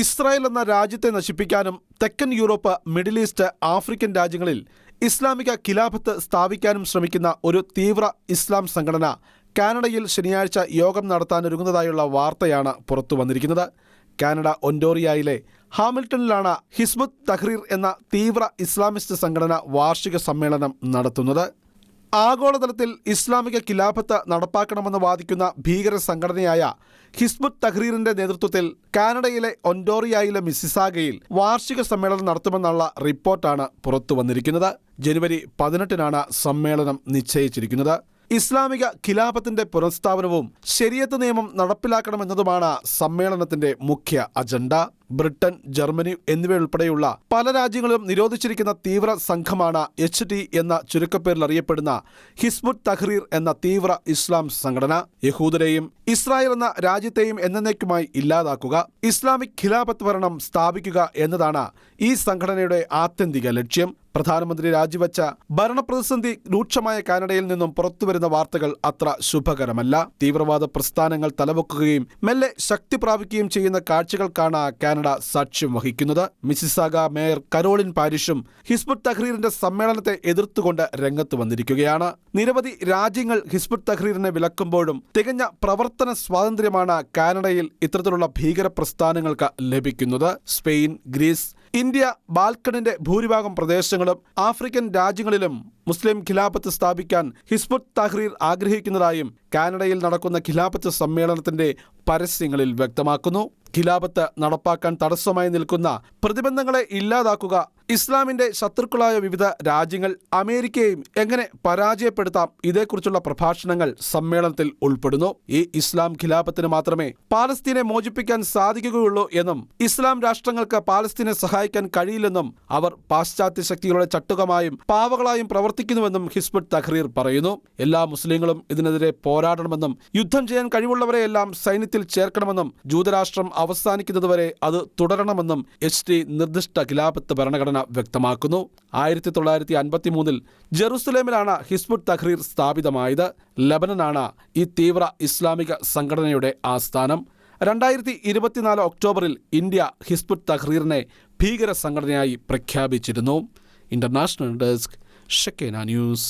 Israel എന്ന രാജ്യത്തെ നശിപ്പിക്കാനും തെക്കൻ യൂറോപ്പ് മിഡിൽ ഈസ്റ്റ് ആഫ്രിക്കൻ രാജ്യങ്ങളിൽ ഇസ്ലാമിക ഖിലാഫത്ത് സ്ഥാപിക്കാനും ശ്രമിക്കുന്ന ഒരു തീവ്ര ഇസ്ലാം സംഘടന കാനഡയിൽ ശനിയാഴ്ച യോഗം നടത്താനൊരുങ്ങുന്നതായുള്ള വാർത്തയാണ് പുറത്തു വന്നിരിക്കുന്നത്. കാനഡ ഒൻഡോറിയയിലെ ഹാമിൽട്ടണിലാണ് ഹിസ്ബുത്ത് തഹ്രീർ എന്ന തീവ്ര ഇസ്ലാമിസ്റ്റ് സംഘടന വാർഷിക സമ്മേളനം നടത്തുന്നത്. ആഗോളതലത്തിൽ ഇസ്ലാമിക ഖിലാഫത്ത് നടപ്പാക്കണമെന്ന് വാദിക്കുന്ന ഭീകര സംഘടനയായ ഹിസ്ബുത്ത് തഹ്രീറിന്റെ നേതൃത്വത്തിൽ കാനഡയിലെ ഒൻഡോറിയായിലെ മിസിസാഗയിൽ വാർഷിക സമ്മേളനം നടത്തുമെന്നുള്ള റിപ്പോർട്ടാണ് പുറത്തുവന്നിരിക്കുന്നത്. ജനുവരി പതിനെട്ടിനാണ് സമ്മേളനം നിശ്ചയിച്ചിരിക്കുന്നത്. ഇസ്ലാമിക ഖിലാഫത്തിന്റെ പുനഃസ്ഥാപനവും ശരിയത്ത് നിയമം നടപ്പിലാക്കണമെന്നതുമാണ് സമ്മേളനത്തിന്റെ മുഖ്യ അജണ്ട. ബ്രിട്ടൻ ജർമ്മനി എന്നിവയുൾപ്പെടെയുള്ള പല രാജ്യങ്ങളും നിരോധിച്ചിരിക്കുന്ന തീവ്ര സംഘമാണ് എച്ച് ടി എന്ന ചുരുക്കപ്പേരിൽ അറിയപ്പെടുന്ന ഹിസ്ബുട്ട് തഹ്രീർ എന്ന തീവ്ര ഇസ്ലാം സംഘടന. യഹൂദരെയും ഇസ്രായേൽ എന്ന രാജ്യത്തെയും എന്നേക്കുമായി ഇല്ലാതാക്കുക ഇസ്ലാമിക് ഖിലാഫത്ത് ഭരണം സ്ഥാപിക്കുക എന്നതാണ് ഈ സംഘടനയുടെ ആത്യന്തിക ലക്ഷ്യം. പ്രധാനമന്ത്രി രാജിവച്ച ഭരണപ്രതിസന്ധി രൂക്ഷമായ കാനഡയിൽ നിന്നും പുറത്തുവരുന്ന വാർത്തകൾ അത്ര ശുഭകരമല്ല. തീവ്രവാദ പ്രസ്ഥാനങ്ങൾ തലവെക്കുകയും മെല്ലെ ശക്തി പ്രാപിക്കുകയും ചെയ്യുന്ന കാഴ്ചകൾക്കാണ് കാനഡ സാക്ഷ്യം വഹിക്കുന്നത്. മിസിസാഗ മേയർ കരോളിൻ പാരിഷും ഹിസ്ബുട്ട് തഹ്രീറിന്റെ സമ്മേളനത്തെ എതിർത്തുകൊണ്ട് രംഗത്ത് വന്നിരിക്കുകയാണ്. നിരവധി രാജ്യങ്ങൾ ഹിസ്ബുട്ട് തഹ്രീറിനെ വിലക്കുമ്പോഴും തികഞ്ഞ പ്രവർത്തന സ്വാതന്ത്ര്യമാണ് കാനഡയിൽ ഇത്തരത്തിലുള്ള ഭീകര പ്രസ്ഥാനങ്ങൾക്ക് ലഭിക്കുന്നത്. സ്പെയിൻ ഗ്രീസ് ഇന്ത്യ ബാൽക്കണിന്റെ ഭൂരിഭാഗം പ്രദേശങ്ങളും ആഫ്രിക്കൻ രാജ്യങ്ങളിലും മുസ്ലിം ഖിലാഫത്ത് സ്ഥാപിക്കാൻ ഹിസ്ബുത്ത് തഹ്രീർ ആഗ്രഹിക്കുന്നതായും കാനഡയിൽ നടക്കുന്ന ഖിലാഫത്ത് സമ്മേളനത്തിന്റെ പരസ്യങ്ങളിൽ വ്യക്തമാക്കുന്നു. ഖിലാഫത്ത് നടപ്പാക്കാൻ തടസ്സമായി നിൽക്കുന്ന പ്രതിബന്ധങ്ങളെ ഇല്ലാതാക്കുക ഇസ്ലാമിന്റെ ശത്രുക്കളായ വിവിധ രാജ്യങ്ങൾ അമേരിക്കയെയും എങ്ങനെ പരാജയപ്പെടുത്താം ഇതേക്കുറിച്ചുള്ള പ്രഭാഷണങ്ങൾ സമ്മേളനത്തിൽ ഉൾപ്പെടുന്നു. ഈ ഇസ്ലാം ഖിലാഫത്തിന് മാത്രമേ പാലസ്തീനെ മോചിപ്പിക്കാൻ സാധിക്കുകയുള്ളൂ എന്നും ഇസ്ലാം രാഷ്ട്രങ്ങൾക്ക് പാലസ്തീനെ സഹായിക്കാൻ കഴിയില്ലെന്നും അവർ പാശ്ചാത്യ ശക്തികളുടെ ചട്ടുകമായും പാവകളായും പ്രവർത്തിക്കുന്നുവെന്നും ഹിസ്ബുട്ട് തഹ്രീർ പറയുന്നു. എല്ലാ മുസ്ലിങ്ങളും ഇതിനെതിരെ പോരാടണമെന്നും യുദ്ധം ചെയ്യാൻ കഴിവുള്ളവരെയെല്ലാം സൈന്യത്തിൽ ചേർക്കണമെന്നും ജൂതരാഷ്ട്രം അവസാനിക്കുന്നതുവരെ അത് തുടരണമെന്നും എച്ച് ടി നിർദ്ദിഷ്ട ഖിലാഫത്ത് ഭരണഘടന വ്യക്തമാക്കുന്നു. ആയിരത്തി തൊള്ളായിരത്തി അൻപത്തി മൂന്നിൽ ജെറുസലേമിലാണ് ഹിസ്ബുട്ട് തഹ്രീർ സ്ഥാപിതമായത്. ലബനനാണ് ഈ തീവ്ര ഇസ്ലാമിക സംഘടനയുടെ ആസ്ഥാനം. രണ്ടായിരത്തി ഇരുപത്തിനാല് ഒക്ടോബറിൽ ഇന്ത്യ ഹിസ്ബുട്ട് തഹ്രീറിനെ ഭീകര സംഘടനയായി പ്രഖ്യാപിച്ചിരുന്നു. ഇന്റർനാഷണൽ ഡെസ്ക് ഷെക്കേന ന്യൂസ്.